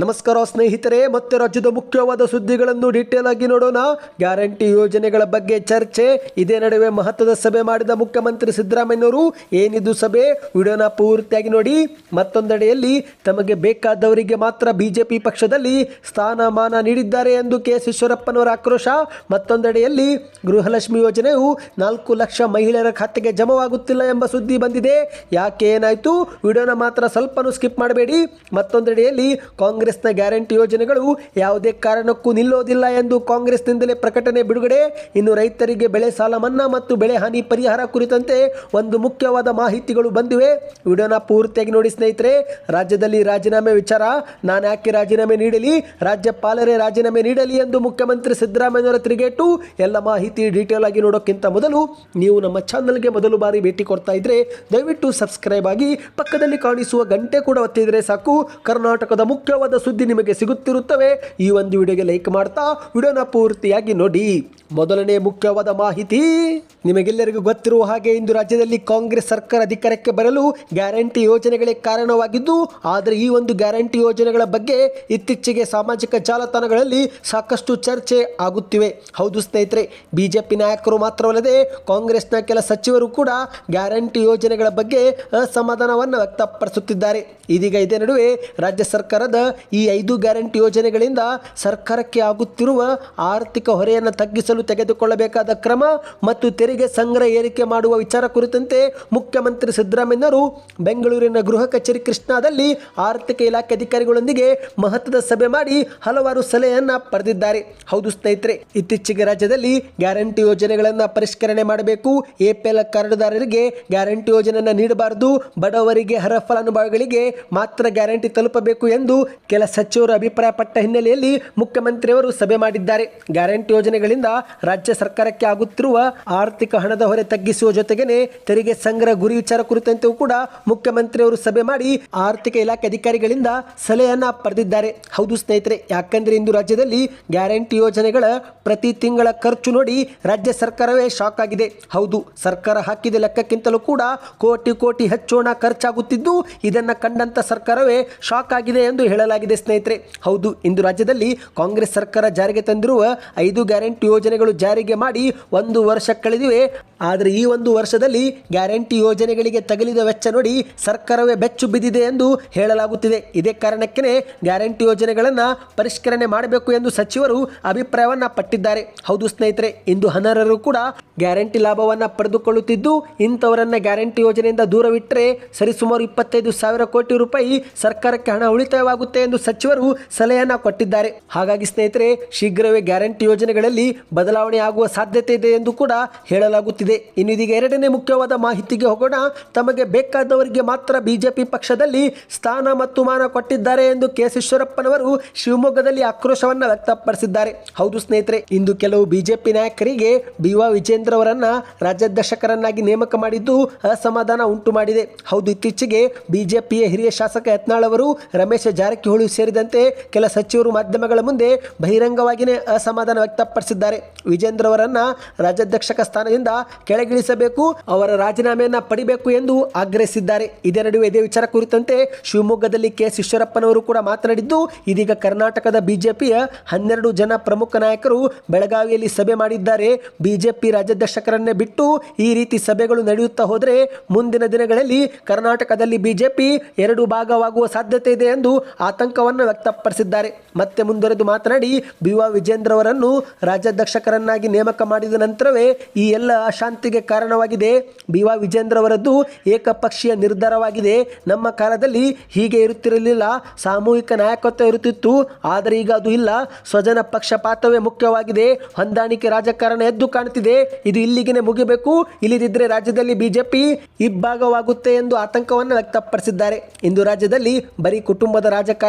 ನಮಸ್ಕಾರ ಸ್ನೇಹಿತರೆ, ಮತ್ತೆ ರಾಜ್ಯದ ಮುಖ್ಯವಾದ ಸುದ್ದಿಗಳನ್ನು ಡೀಟೇಲ್ ಆಗಿ ನೋಡೋಣ. ಗ್ಯಾರಂಟಿ ಯೋಜನೆಗಳ ಬಗ್ಗೆ ಚರ್ಚೆ, ಇದೇ ನಡುವೆ ಮಹತ್ವದ ಸಭೆ ಮಾಡಿದ ಮುಖ್ಯಮಂತ್ರಿ ಸಿದ್ದರಾಮಯ್ಯನವರು ಏನಿದು ಸಭೆ ವಿಡಿಯೋನ ಪೂರ್ತಿಯಾಗಿ ನೋಡಿ. ಮತ್ತೊಂದೆಡೆಯಲ್ಲಿ ತಮಗೆ ಬೇಕಾದವರಿಗೆ ಮಾತ್ರ ಬಿಜೆಪಿ ಪಕ್ಷದಲ್ಲಿ ಸ್ಥಾನಮಾನ ನೀಡಿದ್ದಾರೆ ಎಂದು ಕೆ ಎಸ್ ಈಶ್ವರಪ್ಪನವರ ಆಕ್ರೋಶ. ಮತ್ತೊಂದೆಡೆಯಲ್ಲಿ ಗೃಹಲಕ್ಷ್ಮಿ ಯೋಜನೆಯು ನಾಲ್ಕು ಲಕ್ಷ ಮಹಿಳೆಯರ ಖಾತೆಗೆ ಜಮವಾಗುತ್ತಿಲ್ಲ ಎಂಬ ಸುದ್ದಿ ಬಂದಿದೆ. ಯಾಕೆ ಏನಾಯಿತು? ವಿಡಿಯೋನ ಮಾತ್ರ ಸ್ವಲ್ಪನೂ ಸ್ಕಿಪ್ ಮಾಡಬೇಡಿ. ಮತ್ತೊಂದೆಡೆಯಲ್ಲಿ ಕಾಂಗ್ರೆಸ್ನ ಗ್ಯಾರಂಟಿ ಯೋಜನೆಗಳು ಯಾವುದೇ ಕಾರಣಕ್ಕೂ ನಿಲ್ಲೋದಿಲ್ಲ ಎಂದು ಕಾಂಗ್ರೆಸ್ನಿಂದಲೇ ಪ್ರಕಟಣೆ ಬಿಡುಗಡೆ. ಇನ್ನು ರೈತರಿಗೆ ಬೆಳೆ ಸಾಲ ಮನ್ನಾ ಮತ್ತು ಬೆಳೆ ಹಾನಿ ಪರಿಹಾರ ಕುರಿತಂತೆ ಒಂದು ಮುಖ್ಯವಾದ ಮಾಹಿತಿಗಳು ಬಂದಿವೆ. ವಿಡಿಯೋನ ಪೂರ್ತಿಯಾಗಿ ನೋಡಿ ಸ್ನೇಹಿತರೆ, ರಾಜ್ಯದಲ್ಲಿ ರಾಜೀನಾಮೆ ವಿಚಾರ. ನಾನು ಯಾಕೆ ರಾಜೀನಾಮೆ ನೀಡಲಿ? ರಾಜ್ಯಪಾಲರೇ ರಾಜೀನಾಮೆ ನೀಡಲಿ ಎಂದು ಮುಖ್ಯಮಂತ್ರಿ ಸಿದ್ದರಾಮಯ್ಯನವರ ತಿರುಗೇಟು. ಎಲ್ಲ ಮಾಹಿತಿ ಡೀಟೇಲ್ ಆಗಿ ನೋಡೋಕ್ಕಿಂತ ಮೊದಲು ನೀವು ನಮ್ಮ ಚಾನಲ್ಗೆ ಮೊದಲು ಬಾರಿ ಭೇಟಿ ಕೊಡ್ತಾ ಇದ್ರೆ ದಯವಿಟ್ಟು ಸಬ್ಸ್ಕ್ರೈಬ್ ಆಗಿ ಪಕ್ಕದಲ್ಲಿ ಕಾಣಿಸುವ ಗಂಟೆ ಕೂಡ ಒತ್ತಿದ್ರೆ ಸಾಕು. ಕರ್ನಾಟಕದ ಮುಖ್ಯವಾದ ಸುದ್ದಿ ನಿಮಗೆ ಸಿಗುತ್ತಿರುತ್ತವೆ, ಈ ಒಂದು ವಿಡಿಯೋಗೆ ಲೈಕ್ ಮಾಡ್ತಾ ವಿಡಿಯೋನ ಪೂರ್ತಿಯಾಗಿ ನೋಡಿ. ಮೊದಲನೇ ಮುಖ್ಯವಾದ ಮಾಹಿತಿ, ನಿಮಗೆಲ್ಲರಿಗೂ ಗೊತ್ತಿರುವ ಹಾಗೆ ಇಂದು ರಾಜ್ಯದಲ್ಲಿ ಕಾಂಗ್ರೆಸ್ ಸರ್ಕಾರ ಅಧಿಕಾರಕ್ಕೆ ಬರಲು ಗ್ಯಾರಂಟಿ ಯೋಜನೆಗಳೇ ಕಾರಣವಾಗಿದ್ದು, ಆದರೆ ಈ ಒಂದು ಗ್ಯಾರಂಟಿ ಯೋಜನೆಗಳ ಬಗ್ಗೆ ಇತ್ತೀಚೆಗೆ ಸಾಮಾಜಿಕ ಜಾಲತಾಣಗಳಲ್ಲಿ ಸಾಕಷ್ಟು ಚರ್ಚೆ ಆಗುತ್ತಿವೆ. ಹೌದು ಸ್ನೇಹಿತರೆ, ಬಿಜೆಪಿ ನಾಯಕರು ಮಾತ್ರವಲ್ಲದೆ ಕಾಂಗ್ರೆಸ್ನ ಕೆಲ ಸಚಿವರು ಕೂಡ ಗ್ಯಾರಂಟಿ ಯೋಜನೆಗಳ ಬಗ್ಗೆ ಅಸಮಾಧಾನವನ್ನು ವ್ಯಕ್ತಪಡಿಸುತ್ತಿದ್ದಾರೆ. ಇದೀಗ ಇದೇ ನಡುವೆ ರಾಜ್ಯ ಸರ್ಕಾರದ ಈ ಐದು ಗ್ಯಾರಂಟಿ ಯೋಜನೆಗಳಿಂದ ಸರ್ಕಾರಕ್ಕೆ ಆಗುತ್ತಿರುವ ಆರ್ಥಿಕ ಹೊರೆಯನ್ನು ತಗ್ಗಿಸಲು ತೆಗೆದುಕೊಳ್ಳಬೇಕಾದ ಕ್ರಮ ಮತ್ತು ತೆರಿಗೆ ಸಂಗ್ರಹ ಏರಿಕೆ ಮಾಡುವ ವಿಚಾರ ಕುರಿತಂತೆ ಮುಖ್ಯಮಂತ್ರಿ ಸಿದ್ದರಾಮಯ್ಯರು ಬೆಂಗಳೂರಿನ ಗೃಹ ಕಚೇರಿ ಕೃಷ್ಣಾದಲ್ಲಿ ಆರ್ಥಿಕ ಇಲಾಖೆ ಅಧಿಕಾರಿಗಳೊಂದಿಗೆ ಮಹತ್ವದ ಸಭೆ ಮಾಡಿ ಹಲವಾರು ಸಲಹೆಯನ್ನು ಪಡೆದಿದ್ದಾರೆ. ಹೌದು ಸ್ನೇಹಿತರೆ, ಇತ್ತೀಚೆಗೆ ರಾಜ್ಯದಲ್ಲಿ ಗ್ಯಾರಂಟಿ ಯೋಜನೆಗಳನ್ನು ಪರಿಷ್ಕರಣೆ ಮಾಡಬೇಕು. ಎಪಿಎಲ್ ಕಾರ್ಡುದಾರರಿಗೆ ಗ್ಯಾರಂಟಿ ಯೋಜನೆಯನ್ನು ನೀಡಬಾರದು. ಬಡವರಿಗೆ ಅರ್ಹ ಫಲಾನುಭವಿಗಳಿಗೆ ಮಾತ್ರ ಗ್ಯಾರಂಟಿ ತಲುಪಬೇಕು ಎಂದು ಕೆಲ ಸಚಿವರು ಅಭಿಪ್ರಾಯಪಟ್ಟ ಹಿನ್ನೆಲೆಯಲ್ಲಿ ಮುಖ್ಯಮಂತ್ರಿಯವರು ಸಭೆ ಮಾಡಿದ್ದಾರೆ. ಗ್ಯಾರಂಟಿ ಯೋಜನೆಗಳಿಂದ ರಾಜ್ಯ ಸರ್ಕಾರಕ್ಕೆ ಆಗುತ್ತಿರುವ ಆರ್ಥಿಕ ಹಣದ ಹೊರೆ ತಗ್ಗಿಸುವ ಜೊತೆಗೇನೆ ತೆರಿಗೆ ಸಂಗ್ರಹ ಗುರಿ ವಿಚಾರ ಕುರಿತಂತೆಯೂ ಕೂಡ ಮುಖ್ಯಮಂತ್ರಿಯವರು ಸಭೆ ಮಾಡಿ ಆರ್ಥಿಕ ಇಲಾಖೆ ಅಧಿಕಾರಿಗಳಿಂದ ಸಲಹೆಯನ್ನ ಪಡೆದಿದ್ದಾರೆ. ಹೌದು ಸ್ನೇಹಿತರೆ, ಯಾಕಂದ್ರೆ ಇಂದು ರಾಜ್ಯದಲ್ಲಿ ಗ್ಯಾರಂಟಿ ಯೋಜನೆಗಳ ಪ್ರತಿ ತಿಂಗಳ ಖರ್ಚು ನೋಡಿ ರಾಜ್ಯ ಸರ್ಕಾರವೇ ಶಾಕ್ ಆಗಿದೆ. ಹೌದು, ಸರ್ಕಾರ ಹಾಕಿದ ಲೆಕ್ಕಕ್ಕಿಂತಲೂ ಕೂಡ ಕೋಟಿ ಕೋಟಿ ಹೆಚ್ಚು ಖರ್ಚಾಗುತ್ತಿದ್ದು ಇದನ್ನ ಕಂಡಂತ ಸರ್ಕಾರವೇ ಶಾಕ್ ಆಗಿದೆ ಎಂದು ಹೇಳಲಾಗಿದೆ. ಸ್ನೇಹಿತರೆ. ಹೌದು, ಇಂದು ರಾಜ್ಯದಲ್ಲಿ ಕಾಂಗ್ರೆಸ್ ಸರ್ಕಾರ ಜಾರಿಗೆ ತಂದಿರುವ ಐದು ಗ್ಯಾರಂಟಿ ಯೋಜನೆಗಳು ಜಾರಿಗೆ ಮಾಡಿ ಒಂದು ವರ್ಷ ಕಳೆದಿವೆ. ಆದರೆ ಈ ಒಂದು ವರ್ಷದಲ್ಲಿ ಗ್ಯಾರಂಟಿ ಯೋಜನೆಗಳಿಗೆ ತಗಲಿದ ವೆಚ್ಚ ನೋಡಿ ಸರ್ಕಾರವೇ ಬೆಚ್ಚು ಬಿದ್ದಿದೆ ಎಂದು ಹೇಳಲಾಗುತ್ತಿದೆ. ಇದೇ ಕಾರಣಕ್ಕೆ ಗ್ಯಾರಂಟಿ ಯೋಜನೆಗಳನ್ನು ಪರಿಷ್ಕರಣೆ ಮಾಡಬೇಕು ಎಂದು ಸಚಿವರು ಅಭಿಪ್ರಾಯವನ್ನ ಪಟ್ಟಿದ್ದಾರೆ. ಹೌದು ಸ್ನೇಹಿತರೆ, ಇಂದು ಅನರ್ಹರು ಕೂಡ ಗ್ಯಾರಂಟಿ ಲಾಭವನ್ನು ಪಡೆದುಕೊಳ್ಳುತ್ತಿದ್ದು, ಇಂಥವರನ್ನ ಗ್ಯಾರಂಟಿ ಯೋಜನೆಯಿಂದ ದೂರವಿಟ್ಟರೆ ಸರಿಸುಮಾರು ಇಪ್ಪತ್ತೈದು ಸಾವಿರ ಕೋಟಿ ರೂಪಾಯಿ ಸರ್ಕಾರಕ್ಕೆ ಹಣ ಉಳಿತಾಯವಾಗುತ್ತೆ ಎಂದು ಸಚಿವರು ಸಲಹೆಯನ್ನ ಕೊಟ್ಟಿದ್ದಾರೆ. ಹಾಗಾಗಿ ಸ್ನೇಹಿತರೆ, ಶೀಘ್ರವೇ ಗ್ಯಾರಂಟಿ ಯೋಜನೆಗಳಲ್ಲಿ ಬದಲಾವಣೆ ಆಗುವ ಸಾಧ್ಯತೆ ಇದೆ ಎಂದು ಕೂಡ ಹೇಳಲಾಗುತ್ತಿದೆ. ಇನ್ನು ಇದೀಗ ಎರಡನೇ ಮುಖ್ಯವಾದ ಮಾಹಿತಿಗೆ ಹೋಗೋಣ. ತಮಗೆ ಬೇಕಾದವರಿಗೆ ಮಾತ್ರ ಬಿಜೆಪಿ ಪಕ್ಷದಲ್ಲಿ ಸ್ಥಾನ ಮತ್ತು ಮಾನ ಕೊಟ್ಟಿದ್ದಾರೆ ಎಂದು ಕೆ ಎಸ್ ಈಶ್ವರಪ್ಪನವರು ಶಿವಮೊಗ್ಗದಲ್ಲಿ ಆಕ್ರೋಶವನ್ನ ವ್ಯಕ್ತಪಡಿಸಿದ್ದಾರೆ. ಹೌದು ಸ್ನೇಹಿತರೆ, ಇಂದು ಕೆಲವು ಬಿಜೆಪಿ ನಾಯಕರಿಗೆ ಬಿ ವಾ ವಿಜೇಂದ್ರ ಅವರನ್ನ ರಾಜ್ಯಾಧ್ಯಕ್ಷಕರನ್ನಾಗಿ ನೇಮಕ ಮಾಡಿದ್ದು ಅಸಮಾಧಾನ ಉಂಟು ಮಾಡಿದೆ ಹೌದು, ಇತ್ತೀಚೆಗೆ ಬಿಜೆಪಿಯ ಹಿರಿಯ ಶಾಸಕ ಯತ್ನಾಳ್ ಅವರು ರಮೇಶ್ ಜಾರಕಿಹೊಳಿ ಸೇರಿದಂತೆ ಕೆಲ ಸಚಿವರು ಮಾಧ್ಯಮಗಳ ಮುಂದೆ ಬಹಿರಂಗವಾಗಿಯೇ ಅಸಮಾಧಾನ ವ್ಯಕ್ತಪಡಿಸಿದ್ದಾರೆ. ವಿಜೇಂದ್ರ ಅವರನ್ನ ರಾಜ್ಯಾಧ್ಯಕ್ಷಕ ಸ್ಥಾನದಿಂದ ಕೆಳಗಿಳಿಸಬೇಕು, ಅವರ ರಾಜೀನಾಮೆಯನ್ನ ಪಡಿಬೇಕು ಎಂದು ಆಗ್ರಹಿಸಿದ್ದಾರೆ. ಇದೇ ನಡುವೆ ಇದೇ ವಿಚಾರ ಕುರಿತಂತೆ ಶಿವಮೊಗ್ಗದಲ್ಲಿ ಕೆ ಎಸ್ ಈಶ್ವರಪ್ಪನವರು ಕೂಡ ಮಾತನಾಡಿದ್ದು, ಇದೀಗ ಕರ್ನಾಟಕದ ಬಿಜೆಪಿಯ ಹನ್ನೆರಡು ಜನ ಪ್ರಮುಖ ನಾಯಕರು ಬೆಳಗಾವಿಯಲ್ಲಿ ಸಭೆ ಮಾಡಿದ್ದಾರೆ. ಬಿಜೆಪಿ ರಾಜ್ಯಾಧ್ಯಕ್ಷಕರನ್ನೇ ಬಿಟ್ಟು ಈ ರೀತಿ ಸಭೆಗಳು ನಡೆಯುತ್ತಾ ಹೋದರೆ ಮುಂದಿನ ದಿನಗಳಲ್ಲಿ ಕರ್ನಾಟಕದಲ್ಲಿ ಬಿಜೆಪಿ ಎರಡು ಭಾಗವಾಗುವ ಸಾಧ್ಯತೆ ಇದೆ ಎಂದು ಆತಂಕವನ್ನು ವ್ಯಕ್ತಪಡಿಸಿದ್ದಾರೆ. ಮತ್ತೆ ಮುಂದುವರೆದು ಮಾತನಾಡಿ ಬಿ ವಾ ವಿಜೇಂದ್ರ ಅವರನ್ನು ರಾಜ್ಯಾಧ್ಯಕ್ಷಕರನ್ನಾಗಿ ನೇಮಕ ಮಾಡಿದ ನಂತರವೇ ಈ ಎಲ್ಲ ಅಶಾಂತಿಗೆ ಕಾರಣವಾಗಿದೆ. ಬಿ ವಾ ವಿಜೇಂದ್ರ ಅವರದ್ದು ಏಕಪಕ್ಷೀಯ ನಿರ್ಧಾರವಾಗಿದೆ. ನಮ್ಮ ಕಾಲದಲ್ಲಿ ಹೀಗೆ ಇರುತ್ತಿರಲಿಲ್ಲ. ಸಾಮೂಹಿಕ ನಾಯಕತ್ವ ಇರುತ್ತಿತ್ತು. ಆದರೆ ಈಗ ಅದು ಇಲ್ಲ. ಸ್ವಜನ ಪಕ್ಷಪಾತವೇ ಮುಖ್ಯವಾಗಿದೆ. ಹೊಂದಾಣಿಕೆ ರಾಜಕಾರಣ ಎದ್ದು ಕಾಣುತ್ತಿದೆ. ಇದು ಇಲ್ಲಿಗೆ ಮುಗಿಬೇಕು. ಇಲ್ಲದಿದ್ದರೆ ರಾಜ್ಯದಲ್ಲಿ ಬಿಜೆಪಿ ಇಬ್ಬಾಗವಾಗುತ್ತೆ ಎಂದು ಆತಂಕವನ್ನು ವ್ಯಕ್ತಪಡಿಸಿದ್ದಾರೆ. ಇಂದು ರಾಜ್ಯದಲ್ಲಿ ಬರೀ ಕುಟುಂಬದ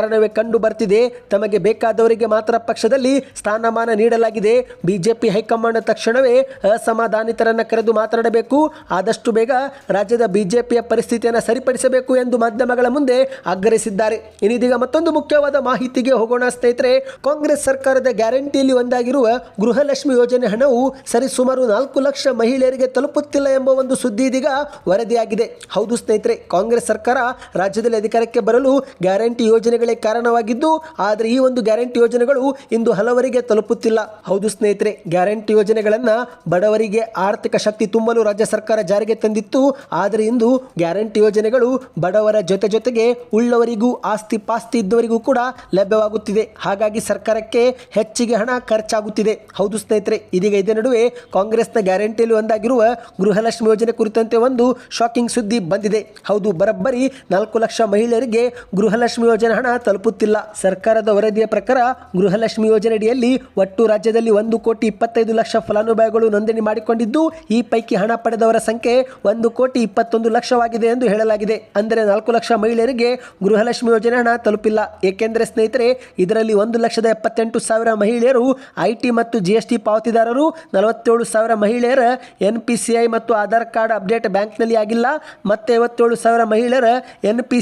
ರಾಜಕಾರಣವೇ ಕಂಡು ಬರ್ತಿದೆ. ತಮಗೆ ಬೇಕಾದವರಿಗೆ ಮಾತ್ರ ಪಕ್ಷದಲ್ಲಿ ಸ್ಥಾನಮಾನ ನೀಡಲಾಗಿದೆ. ಬಿಜೆಪಿ ಹೈಕಮಾಂಡ್ ತಕ್ಷಣವೇ ಅಸಮಾಧಾನಿತರನ್ನ ಕರೆದು ಮಾತನಾಡಬೇಕು. ಆದಷ್ಟು ಬೇಗ ರಾಜ್ಯದ ಬಿಜೆಪಿಯ ಪರಿಸ್ಥಿತಿಯನ್ನು ಸರಿಪಡಿಸಬೇಕು ಎಂದು ಮಾಧ್ಯಮಗಳ ಮುಂದೆ ಆಗ್ರಹಿಸಿದ್ದಾರೆ. ಇನ್ನಿದೀಗ ಮತ್ತೊಂದು ಮುಖ್ಯವಾದ ಮಾಹಿತಿಗೆ ಹೋಗೋಣ ಸ್ನೇಹಿತರೆ. ಕಾಂಗ್ರೆಸ್ ಸರ್ಕಾರದ ಗ್ಯಾರಂಟಿಯಲ್ಲಿ ಒಂದಾಗಿರುವ ಗೃಹಲಕ್ಷ್ಮಿ ಯೋಜನೆ ಹಣವು ಸರಿಸುಮಾರು ನಾಲ್ಕು ಲಕ್ಷ ಮಹಿಳೆಯರಿಗೆ ತಲುಪುತ್ತಿಲ್ಲ ಎಂಬ ಒಂದು ಸುದ್ದಿ ಇದೀಗ ವರದಿಯಾಗಿದೆ. ಹೌದು ಸ್ನೇಹಿತರೆ, ಕಾಂಗ್ರೆಸ್ ಸರ್ಕಾರ ರಾಜ್ಯದಲ್ಲಿ ಅಧಿಕಾರಕ್ಕೆ ಬರಲು ಗ್ಯಾರಂಟಿ ಯೋಜನೆಗಳೇ ಕಾರಣವಾಗಿದ್ದು, ಆದರೆ ಈ ಒಂದು ಗ್ಯಾರಂಟಿ ಯೋಜನೆಗಳು ಇಂದು ಹಲವರಿಗೆ ತಲುಪುತ್ತಿಲ್ಲ. ಹೌದು ಸ್ನೇಹಿತರೆ, ಗ್ಯಾರಂಟಿ ಯೋಜನೆಗಳನ್ನ ಬಡವರಿಗೆ ಆರ್ಥಿಕ ಶಕ್ತಿ ತುಂಬಲು ರಾಜ್ಯ ಸರ್ಕಾರ ಜಾರಿಗೆ ತಂದಿತ್ತು. ಆದರೆ ಇಂದು ಗ್ಯಾರಂಟಿ ಯೋಜನೆಗಳು ಬಡವರ ಜೊತೆ ಜೊತೆಗೆ ಉಳ್ಳವರಿಗೂ ಆಸ್ತಿ ಪಾಸ್ತಿ ಇದ್ದವರಿಗೂ ಕೂಡ ಲಭ್ಯವಾಗುತ್ತಿದೆ. ಹಾಗಾಗಿ ಸರ್ಕಾರಕ್ಕೆ ಹೆಚ್ಚಿಗೆ ಹಣ ಖರ್ಚಾಗುತ್ತಿದೆ. ಹೌದು ಸ್ನೇಹಿತರೆ, ಇದೀಗ ಇದೇ ನಡುವೆ ಕಾಂಗ್ರೆಸ್ನ ಗ್ಯಾರಂಟಿಯಲ್ಲಿ ಒಂದಾಗಿರುವ ಗೃಹಲಕ್ಷ್ಮಿ ಯೋಜನೆ ಕುರಿತಂತೆ ಒಂದು ಶಾಕಿಂಗ್ ಸುದ್ದಿ ಬಂದಿದೆ. ಹೌದು, ಬರಬ್ಬರಿ ನಾಲ್ಕು ಲಕ್ಷ ಮಹಿಳೆಯರಿಗೆ ಗೃಹಲಕ್ಷ್ಮಿ ಯೋಜನೆ ಹಣ ತಲುಪುತ್ತಿಲ್ಲ. ಸರ್ಕಾರದ ವರದಿಯ ಪ್ರಕಾರ ಗೃಹಲಕ್ಷ್ಮಿ ಯೋಜನೆಯಡಿಯಲ್ಲಿ ಒಟ್ಟು ರಾಜ್ಯದಲ್ಲಿ ಒಂದು ಕೋಟಿ ಇಪ್ಪತ್ತೈದು ಲಕ್ಷ ಫಲಾನುಭವಿಗಳು ನೋಂದಣಿ ಮಾಡಿಕೊಂಡಿದ್ದು, ಈ ಪೈಕಿ ಹಣ ಪಡೆದವರ ಸಂಖ್ಯೆ ಒಂದು ಕೋಟಿ ಇಪ್ಪತ್ತೊಂದು ಲಕ್ಷವಾಗಿದೆ ಎಂದು ಹೇಳಲಾಗಿದೆ. ಅಂದರೆ ನಾಲ್ಕು ಲಕ್ಷ ಮಹಿಳೆಯರಿಗೆ ಗೃಹಲಕ್ಷ್ಮಿ ಯೋಜನೆ ಹಣ ತಲುಪಿಲ್ಲ. ಏಕೆಂದರೆ ಸ್ನೇಹಿತರೆ, ಇದರಲ್ಲಿ ಒಂದು ಲಕ್ಷದ ಎಪ್ಪತ್ತೆಂಟು ಸಾವಿರ ಮಹಿಳೆಯರು ಐಟಿ ಮತ್ತು ಜಿಎಸ್ಟಿ ಪಾವತಿದಾರರು, ನಲವತ್ತೇಳು ಸಾವಿರ ಮಹಿಳೆಯರ ಎನ್ ಪಿ ಸಿ ಐ ಮತ್ತು ಆಧಾರ್ ಕಾರ್ಡ್ ಅಪ್ಡೇಟ್ ಬ್ಯಾಂಕ್ನಲ್ಲಿ ಆಗಿಲ್ಲ. ಮತ್ತೆ ಐವತ್ತೇಳು ಸಾವಿರ ಮಹಿಳೆಯರ ಎನ್ ಪಿ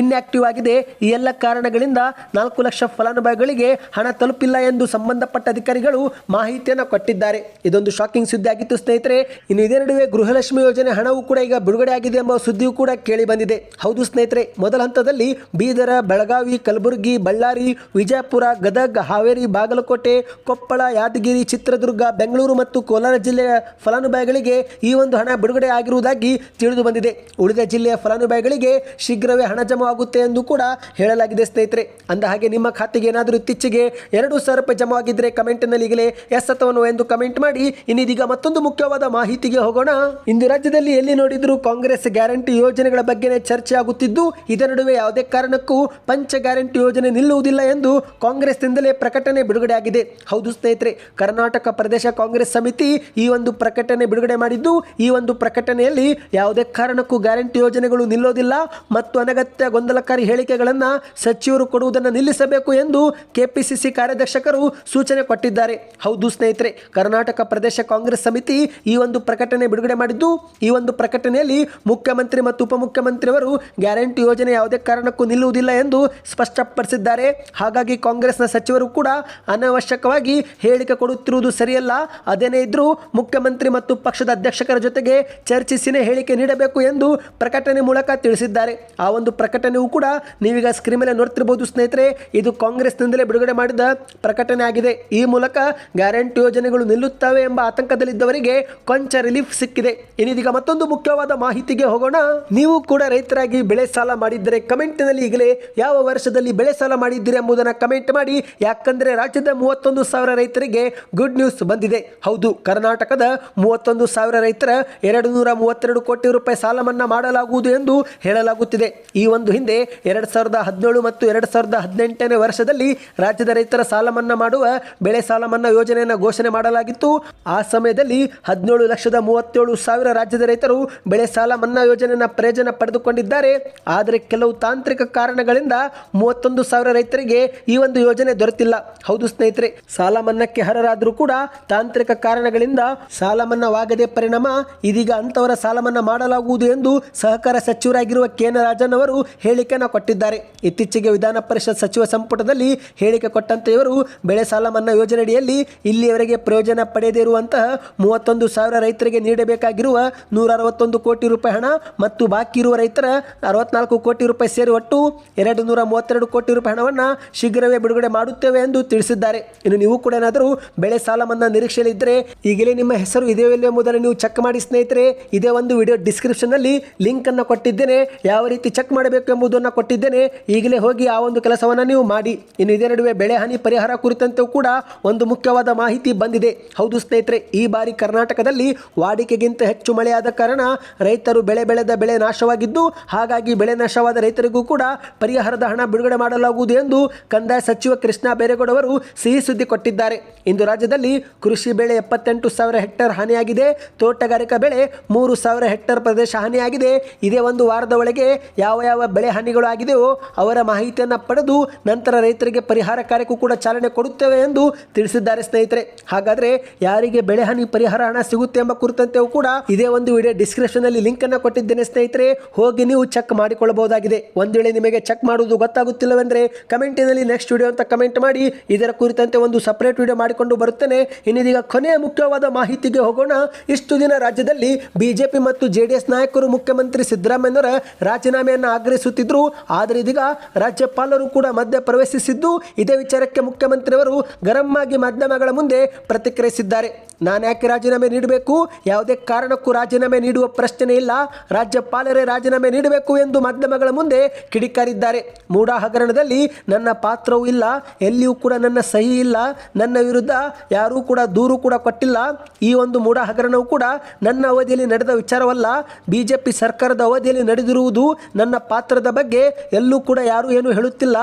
ಇನ್ಆಕ್ಟಿವ್ ಆಗಿದೆ. ಈ ಎಲ್ಲ ಕಾರಣಗಳಿಂದ ನಾಲ್ಕು ಲಕ್ಷ ಫಲಾನುಭವಿಗಳಿಗೆ ಹಣ ತಲುಪಿಲ್ಲ ಎಂದು ಸಂಬಂಧಪಟ್ಟ ಅಧಿಕಾರಿಗಳು ಮಾಹಿತಿಯನ್ನು ಕೊಟ್ಟಿದ್ದಾರೆ. ಇದೊಂದು ಶಾಕಿಂಗ್ ಸುದ್ದಿ ಆಗಿತ್ತು ಸ್ನೇಹಿತರೆ. ಇನ್ನು ಇದೇ ನಡುವೆ ಗೃಹಲಕ್ಷ್ಮಿ ಯೋಜನೆ ಹಣವು ಕೂಡ ಈಗ ಬಿಡುಗಡೆ ಆಗಿದೆ ಎಂಬ ಸುದ್ದಿಯೂ ಕೂಡ ಕೇಳಿ ಬಂದಿದೆ. ಹೌದು ಸ್ನೇಹಿತರೆ, ಮೊದಲ ಹಂತದಲ್ಲಿ ಬೀದರ, ಬೆಳಗಾವಿ, ಕಲಬುರಗಿ, ಬಳ್ಳಾರಿ, ವಿಜಯಪುರ, ಗದಗ, ಹಾವೇರಿ, ಬಾಗಲಕೋಟೆ, ಕೊಪ್ಪಳ, ಯಾದಗಿರಿ, ಚಿತ್ರದುರ್ಗ, ಬೆಂಗಳೂರು ಮತ್ತು ಕೋಲಾರ ಜಿಲ್ಲೆಯ ಫಲಾನುಭವಿಗಳಿಗೆ ಈ ಒಂದು ಹಣ ಬಿಡುಗಡೆ ಆಗಿರುವುದಾಗಿ ತಿಳಿದು ಬಂದಿದೆ. ಉಳಿದ ಜಿಲ್ಲೆಯ ಫಲಾನುಭವಿಗಳಿಗೆ ಶೀಘ್ರವೇ ಹಣ ಜಮಾ ಆಗುತ್ತೆ ಎಂದು ಕೂಡ ಹೇಳಲಾಗಿದೆ. ಸ್ನೇಹಿತರೆ. ಅಂದ ಹಾಗೆ ನಿಮ್ಮ ಖಾತೆಗೆ ಏನಾದರೂ ಇತ್ತೀಚೆಗೆ ಎರಡು ಸಾವಿರ ರೂಪಾಯಿ ಜಮಾ ಆಗಿದ್ರೆ ಕಮೆಂಟ್ನಲ್ಲಿ ಈಗಲೇ ಎಸ್ ಅಥವಾ ಎಂದು ಕಮೆಂಟ್ ಮಾಡಿ. ಇನ್ನಿದೀಗ ಮತ್ತೊಂದು ಮುಖ್ಯವಾದ ಮಾಹಿತಿಗೆ ಹೋಗೋಣ. ಇಂದು ರಾಜ್ಯದಲ್ಲಿ ಎಲ್ಲಿ ನೋಡಿದರೂ ಕಾಂಗ್ರೆಸ್ ಗ್ಯಾರಂಟಿ ಯೋಜನೆಗಳ ಬಗ್ಗೆನೇ ಚರ್ಚೆ ಆಗುತ್ತಿದ್ದು ಇದರ ನಡುವೆ ಯಾವುದೇ ಕಾರಣಕ್ಕೂ ಪಂಚ ಗ್ಯಾರಂಟಿ ಯೋಜನೆ ನಿಲ್ಲುವುದಿಲ್ಲ ಎಂದು ಕಾಂಗ್ರೆಸ್ನಿಂದಲೇ ಪ್ರಕಟಣೆ ಬಿಡುಗಡೆ ಆಗಿದೆ. ಹೌದು ಸ್ನೇಹಿತರೆ, ಕರ್ನಾಟಕ ಪ್ರದೇಶ ಕಾಂಗ್ರೆಸ್ ಸಮಿತಿ ಈ ಒಂದು ಪ್ರಕಟಣೆ ಬಿಡುಗಡೆ ಮಾಡಿದ್ದು, ಈ ಒಂದು ಪ್ರಕಟಣೆಯಲ್ಲಿ ಯಾವುದೇ ಕಾರಣಕ್ಕೂ ಗ್ಯಾರಂಟಿ ಯೋಜನೆಗಳು ನಿಲ್ಲೋದಿಲ್ಲ. ಮತ್ತು ಅನಗತ್ಯ ಗೊಂದಲಕಾರಿ ಹೇಳಿಕೆಗಳನ್ನು ಸಚಿವರು ಕೊಡುವುದನ್ನು ನಿಲ್ಲಿಸಬೇಕು ಎಂದು ಕೆಪಿಸಿಸಿ ಕಾರ್ಯಾಧ್ಯಕ್ಷಕರು ಸೂಚನೆ ಕೊಟ್ಟಿದ್ದಾರೆ. ಹೌದು ಸ್ನೇಹಿತರೆ, ಕರ್ನಾಟಕ ಪ್ರದೇಶ ಕಾಂಗ್ರೆಸ್ ಸಮಿತಿ ಈ ಒಂದು ಪ್ರಕಟಣೆ ಬಿಡುಗಡೆ ಮಾಡಿದ್ದು, ಈ ಒಂದು ಪ್ರಕಟಣೆಯಲ್ಲಿ ಮುಖ್ಯಮಂತ್ರಿ ಮತ್ತು ಉಪಮುಖ್ಯಮಂತ್ರಿಯವರು ಗ್ಯಾರಂಟಿ ಯೋಜನೆ ಯಾವುದೇ ಕಾರಣಕ್ಕೂ ನಿಲ್ಲುವುದಿಲ್ಲ ಎಂದು ಸ್ಪಷ್ಟಪಡಿಸಿದ್ದಾರೆ. ಹಾಗಾಗಿ ಕಾಂಗ್ರೆಸ್ನ ಸಚಿವರು ಕೂಡ ಅನವಶ್ಯಕವಾಗಿ ಹೇಳಿಕೆ ಕೊಡುತ್ತಿರುವುದು ಸರಿಯಲ್ಲ. ಅದೇನೇ ಇದ್ರೂ ಮುಖ್ಯಮಂತ್ರಿ ಮತ್ತು ಪಕ್ಷದ ಅಧ್ಯಕ್ಷರ ಜೊತೆಗೆ ಚರ್ಚಿಸಿನೇ ಹೇಳಿಕೆ ನೀಡಬೇಕು ಎಂದು ಪ್ರಕಟಣೆ ಮೂಲಕ ತಿಳಿಸಿದ್ದಾರೆ. ಆ ಒಂದು ಪ್ರಕಟಣೆಯೂ ಕೂಡ ನೀವೀಗ ಸ್ಕ್ರೀನ್ ನೋಡ್ತಿರ್ಬೋದು ಸ್ನೇಹಿತರೆ. ಇದು ಕಾಂಗ್ರೆಸ್ನಿಂದಲೇ ಬಿಡುಗಡೆ ಮಾಡಿದ ಪ್ರಕಟಣೆ ಆಗಿದೆ. ಈ ಮೂಲಕ ಗ್ಯಾರಂಟಿ ಯೋಜನೆಗಳು ನಿಲ್ಲುತ್ತವೆ ಎಂಬ ಆತಂಕದಲ್ಲಿದ್ದವರಿಗೆ ಕೊಂಚ ರಿಲೀಫ್ ಸಿಕ್ಕಿದೆ. ಇನ್ನಿದೀಗ ಮತ್ತೊಂದು ಮುಖ್ಯವಾದ ಮಾಹಿತಿಗೆ ಹೋಗೋಣ. ನೀವು ಕೂಡ ರೈತರಾಗಿ ಬೆಳೆ ಸಾಲ ಮಾಡಿದ್ದರೆ ಕಮೆಂಟ್ನಲ್ಲಿ ಈಗಲೇ ಯಾವ ವರ್ಷದಲ್ಲಿ ಬೆಳೆ ಸಾಲ ಮಾಡಿದ್ದೀರಿ ಎಂಬುದನ್ನು ಕಮೆಂಟ್ ಮಾಡಿ. ಯಾಕಂದ್ರೆ ರಾಜ್ಯದ ಮೂವತ್ತೊಂದು ಸಾವಿರ ರೈತರಿಗೆ ಗುಡ್ ನ್ಯೂಸ್ ಬಂದಿದೆ. ಹೌದು, ಕರ್ನಾಟಕದ ಮೂವತ್ತೊಂದು ಸಾವಿರ ರೈತರ ಎರಡು ನೂರ ಮೂವತ್ತೆರಡು ಕೋಟಿ ರೂಪಾಯಿ ಸಾಲ ಮನ್ನಾ ಮಾಡಲಾಗುವುದು ಎಂದು ಹೇಳಲಾಗುತ್ತಿದೆ. ಈ ಒಂದು ಹಿಂದೆ ಎರಡು ಸಾವಿರದ ಹದಿನೇಳು ಮತ್ತು ಎರಡು ಸಾವಿರದ ಹದಿನೆಂಟನೇ ವರ್ಷದಲ್ಲಿ ರಾಜ್ಯದ ರೈತರ ಸಾಲ ಮನ್ನಾ ಮಾಡುವ ಬೆಳೆ ಸಾಲ ಮನ್ನಾ ಯೋಜನೆಯನ್ನು ಘೋಷಣೆ ಮಾಡಲಾಗಿತ್ತು. ಆ ಸಮಯದಲ್ಲಿ ಹದಿನೇಳು ಲಕ್ಷದ ಮೂವತ್ತೇಳು ಸಾವಿರ ರಾಜ್ಯದ ರೈತರು ಬೆಳೆ ಸಾಲ ಮನ್ನಾ ಯೋಜನೆಯನ್ನು ಪ್ರಯೋಜನ ಪಡೆದುಕೊಂಡಿದ್ದಾರೆ. ಆದರೆ ಕೆಲವು ತಾಂತ್ರಿಕ ಕಾರಣಗಳಿಂದ ಮೂವತ್ತೊಂದು ಸಾವಿರ ರೈತರಿಗೆ ಈ ಒಂದು ಯೋಜನೆ ದೊರೆತಿಲ್ಲ. ಹೌದು ಸ್ನೇಹಿತರೆ ಸಾಲ ಮನ್ನಾಕ್ಕೆ ಅರ್ಹರಾದರೂ ಕೂಡ ತಾಂತ್ರಿಕ ಕಾರಣಗಳಿಂದ ಸಾಲ ಮನ್ನಾವಾಗದೇ ಪರಿಣಾಮ ಇದೀಗ ಅಂತವರ ಸಾಲ ಮನ್ನಾ ಮಾಡಲಾಗುವುದು ಎಂದು ಸಹಕಾರ ಸಚಿವರಾಗಿರುವ ಕೆ ಎನ್ ರಾಜನ್ ಅವರು ಹೇಳಿಕೆಯನ್ನು ಕೊಟ್ಟಿದ್ದಾರೆ. ಇತ್ತೀಚೆಗೆ ವಿಧಾನ ಪರಿಷತ್ ಸಚಿವ ಸಂಪುಟದಲ್ಲಿ ಹೇಳಿಕೆ ಕೊಟ್ಟಂತೆ ಇವರು ಬೆಳೆ ಸಾಲ ಮನ್ನಾ ಯೋಜನೆಯಡಿಯಲ್ಲಿ ಇಲ್ಲಿಯವರೆಗೆ ಪ್ರಯೋಜನ ಪಡೆಯದೇ ಇರುವಂತಹ ಮೂವತ್ತೊಂದು ಸಾವಿರ ರೈತರಿಗೆ ನೀಡಬೇಕಾಗಿರುವ ನೂರ ಅರವತ್ತೊಂದು ಕೋಟಿ ರೂಪಾಯಿ ಹಣ ಮತ್ತು ಬಾಕಿ ಇರುವ ರೈತರ ಅರವತ್ನಾಲ್ಕು ಕೋಟಿ ರೂಪಾಯಿ ಸೇರಿ ಒಟ್ಟು ಎರಡು ನೂರ ಮೂವತ್ತೆರಡು ಕೋಟಿ ರೂಪಾಯಿ ಹಣವನ್ನು ಶೀಘ್ರವೇ ಬಿಡುಗಡೆ ಮಾಡುತ್ತೇವೆ ಎಂದು ತಿಳಿಸಿದ್ದಾರೆ. ಇನ್ನು ನೀವು ಕೂಡ ಏನಾದರೂ ಬೆಳೆ ಸಾಲ ಮನ್ನಾ ನಿರೀಕ್ಷೆಯಲ್ಲಿದ್ದರೆ ಈಗಲೇ ನಿಮ್ಮ ಹೆಸರು ಇದೆಯಲ್ಲ ಎಂಬುದನ್ನು ನೀವು ಚೆಕ್ ಮಾಡಿ ಸ್ನೇಹಿತರೆ. ಇದೇ ಒಂದು ವಿಡಿಯೋ ಡಿಸ್ಕ್ರಿಪ್ಷನ್ನಲ್ಲಿ ಲಿಂಕನ್ನು ಕೊಟ್ಟಿದ್ದೇನೆ. ಯಾವ ರೀತಿ ಚೆಕ್ ಮಾಡಬೇಕು ಎಂಬುದನ್ನು ಕೊಟ್ಟಿದ್ದೇನೆ. ಈಗಲೇ ಹೋಗಿ ಆ ಒಂದು ಕೆಲಸವನ್ನು ನೀವು ಮಾಡಿ. ಇನ್ನು ಇದೇ ನಡುವೆ ಬೆಳೆ ಹಾನಿ ಪರಿಹಾರ ಕುರಿತಂತೆ ಕೂಡ ಒಂದು ಮುಖ್ಯವಾದ ಮಾಹಿತಿ ಬಂದಿದೆ. ಹೌದು ಸ್ನೇಹಿತರೆ, ಈ ಬಾರಿ ಕರ್ನಾಟಕದಲ್ಲಿ ವಾಡಿಕೆಗಿಂತ ಹೆಚ್ಚು ಮಳೆಯಾದ ಕಾರಣ ರೈತರು ಬೆಳೆ ಬೆಳೆದ ಬೆಳೆ ನಾಶವಾಗಿದ್ದು, ಹಾಗಾಗಿ ಬೆಳೆ ನಾಶವಾದ ರೈತರಿಗೂ ಕೂಡ ಪರಿಹಾರದ ಹಣ ಬಿಡುಗಡೆ ಮಾಡಲಾಗುವುದು ಎಂದು ಕಂದಾಯ ಸಚಿವ ಕೃಷ್ಣ ಬೈರೇಗೌಡ ಅವರು ಸಿಹಿ ಸುದ್ದಿ ಕೊಟ್ಟಿದ್ದಾರೆ. ಇಂದು ರಾಜ್ಯದಲ್ಲಿ ಕೃಷಿ ಬೆಳೆ ಎಪ್ಪತ್ತೆಂಟು ಸಾವಿರ ಹೆಕ್ಟೇರ್ ಹಾನಿಯಾಗಿದೆ. ತೋಟಗಾರಿಕಾ ಬೆಳೆ ಮೂರು ಸಾವಿರ ಹೆಕ್ಟೇರ್ ಪ್ರದೇಶ ಹಾನಿಯಾಗಿದೆ. ಇದೇ ಒಂದು ವಾರದ ಒಳಗೆ ಯಾವ ಯಾವ ಬೆಳೆ ಹಾನಿಗಳು ಆಗಿದೆಯೋ ಅವರ ಮಾಹಿತಿಯನ್ನು ಪಡೆದು ನಂತರ ರೈತರಿಗೆ ಪರಿಹಾರ ಕಾರ್ಯಕ್ಕೂ ಕೂಡ ಚಾಲನೆ ಕೊಡುತ್ತೇವೆ ಎಂದು ತಿಳಿಸಿದ್ದಾರೆ ಸ್ನೇಹಿತರೆ. ಹಾಗಾದರೆ ಯಾರಿಗೆ ಬೆಳೆ ಹಾನಿ ಪರಿಹಾರ ಹಣ ಸಿಗುತ್ತೆ ಎಂಬ ಕುರಿತಂತೆಯೂ ಕೂಡ ಇದೇ ಒಂದು ವಿಡಿಯೋ ಡಿಸ್ಕ್ರಿಪ್ಷನ್ ಅಲ್ಲಿ ಲಿಂಕ್ ಅನ್ನು ಕೊಟ್ಟಿದ್ದೇನೆ ಸ್ನೇಹಿತರೆ. ಹೋಗಿ ನೀವು ಚೆಕ್ ಮಾಡಿಕೊಳ್ಳಬಹುದಾಗಿದೆ. ಒಂದು ವೇಳೆ ನಿಮಗೆ ಚೆಕ್ ಮಾಡುವುದು ಗೊತ್ತಾಗುತ್ತಿಲ್ಲವೆಂದ್ರೆ ಕಮೆಂಟಿನಲ್ಲಿ ನೆಕ್ಸ್ಟ್ ವಿಡಿಯೋ ಅಂತ ಕಮೆಂಟ್ ಮಾಡಿ, ಇದರ ಕುರಿತಂತೆ ಒಂದು ಸಪರೇಟ್ ವಿಡಿಯೋ ಮಾಡಿಕೊಂಡು ಬರುತ್ತೇನೆ. ಇನ್ನಿದೀಗ ಕೊನೆಯ ಮುಖ್ಯವಾದ ಮಾಹಿತಿಗೆ ಹೋಗೋಣ. ಇಷ್ಟು ದಿನ ರಾಜ್ಯದಲ್ಲಿ ಬಿಜೆಪಿ ಮತ್ತು ಜೆಡಿಎಸ್ ನಾಯಕರು ಮುಖ್ಯಮಂತ್ರಿ ಸಿದ್ದರಾಮಯ್ಯನವರ ರಾಜೀನಾಮೆಯನ್ನು ಆಗ್ರಹಿಸುತ್ತಿದ್ದರು ಆದರೆ ಇದೀಗ ರಾಜ್ಯಪಾಲರು ಕೂಡ ಮಧ್ಯ ಪ್ರವೇಶಿಸಿದ್ದು ಇದೇ ವಿಚಾರಕ್ಕೆ ಮುಖ್ಯಮಂತ್ರಿಯವರು ಗರಂ ಆಗಿ ಮಾಧ್ಯಮಗಳ ಮುಂದೆ ಪ್ರತಿಕ್ರಿಯಿಸಿದ್ದಾರೆ. ನಾನು ಯಾಕೆ ರಾಜೀನಾಮೆ ನೀಡಬೇಕು? ಯಾವುದೇ ಕಾರಣಕ್ಕೂ ರಾಜೀನಾಮೆ ನೀಡುವ ಪ್ರಶ್ನೆ ಇಲ್ಲ. ರಾಜ್ಯಪಾಲರೇ ರಾಜೀನಾಮೆ ನೀಡಬೇಕು ಎಂದು ಮಾಧ್ಯಮಗಳ ಮುಂದೆ ಕಿಡಿಕಾರಿದ್ದಾರೆ. ಮೂಡ ಹಗರಣದಲ್ಲಿ ನನ್ನ ಪಾತ್ರವೂ ಇಲ್ಲ. ಎಲ್ಲಿಯೂ ಕೂಡ ನನ್ನ ಸಹಿ ಇಲ್ಲ. ನನ್ನ ವಿರುದ್ಧ ಯಾರೂ ಕೂಡ ದೂರು ಕೂಡ ಕೊಟ್ಟಿಲ್ಲ. ಈ ಒಂದು ಮೂಡ ಹಗರಣವು ಕೂಡ ನನ್ನ ಅವಧಿಯಲ್ಲಿ ನಡೆದ ವಿಚಾರವಲ್ಲ. ಬಿಜೆಪಿ ಸರ್ಕಾರದ ಅವಧಿಯಲ್ಲಿ ನಡೆದಿರುವುದು ನನ್ನ ಪಾತ್ರದ ಬಗ್ಗೆ ಎಲ್ಲೂ ಕೂಡ ಯಾರೂ ಏನು ಹೇಳುತ್ತಿಲ್ಲ,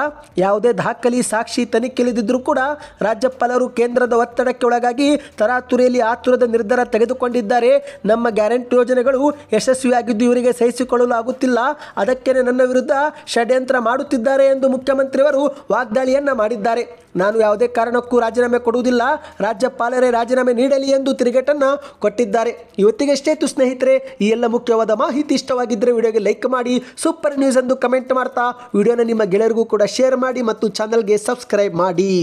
ಯಾವುದೇ ದಾಖಲಿ ಸಾಕ್ಷಿ ತನಿಖೆಯಿಲ್ಲದಿದ್ದರೂ ಕೂಡ ರಾಜ್ಯಪಾಲರು ಕೇಂದ್ರದ ಒತ್ತಡಕ್ಕೆ ಒಳಗಾಗಿ ತರಾತುರಿಯಲ್ಲಿ ಆತುರದ ನಿರ್ಧಾರ ತೆಗೆದುಕೊಂಡಿದ್ದಾರೆ. ನಮ್ಮ ಗ್ಯಾರಂಟಿ ಯೋಜನೆಗಳು ಯಶಸ್ವಿಯಾಗಿದ್ದು ಇವರಿಗೆ ಸಹಿಸಿಕೊಳ್ಳಲು ಆಗುತ್ತಿಲ್ಲ. ಅದಕ್ಕೇನೆ ನನ್ನ ವಿರುದ್ಧ ಷಡ್ಯಂತ್ರ ಮಾಡುತ್ತಿದ್ದಾರೆ ಎಂದು ಮುಖ್ಯಮಂತ್ರಿಯವರು ವಾಗ್ದಾಳಿಯನ್ನ ಮಾಡಿದ್ದಾರೆ. ನಾನು ಯಾವುದೇ ಕಾರಣಕ್ಕೂ ರಾಜೀನಾಮೆ ಕೊಡುವುದಿಲ್ಲ. ರಾಜ್ಯಪಾಲರೇ ರಾಜೀನಾಮೆ ನೀಡಲಿ ಎಂದು ತಿರುಗೇಟನ್ನು ಕೊಟ್ಟಿದ್ದಾರೆ. ಇವತ್ತಿಗೆ ಎಷ್ಟೇತು ಸ್ನೇಹಿತರೆ, ಈ ಎಲ್ಲ ಮುಖ್ಯವಾದ ಮಾಹಿತಿ ಇಷ್ಟವಾಗಿದ್ದರೆ ವಿಡಿಯೋಗೆ ಲೈಕ್ ಮಾಡಿ, ಸೂಪರ್ ನ್ಯೂಸ್ ಎಂದು ಕಮೆಂಟ್ ಮಾಡ್ತಾ ವಿಡಿಯೋನ ನಿಮ್ಮ ಗೆಳೆಯರಿಗೂ ಕೂಡ ಶೇರ್ ಮಾಡಿ ಮತ್ತು ಚಾನಲ್ಗೆ ಸಬ್ಸ್ಕ್ರೈಬ್ ಮಾಡಿ.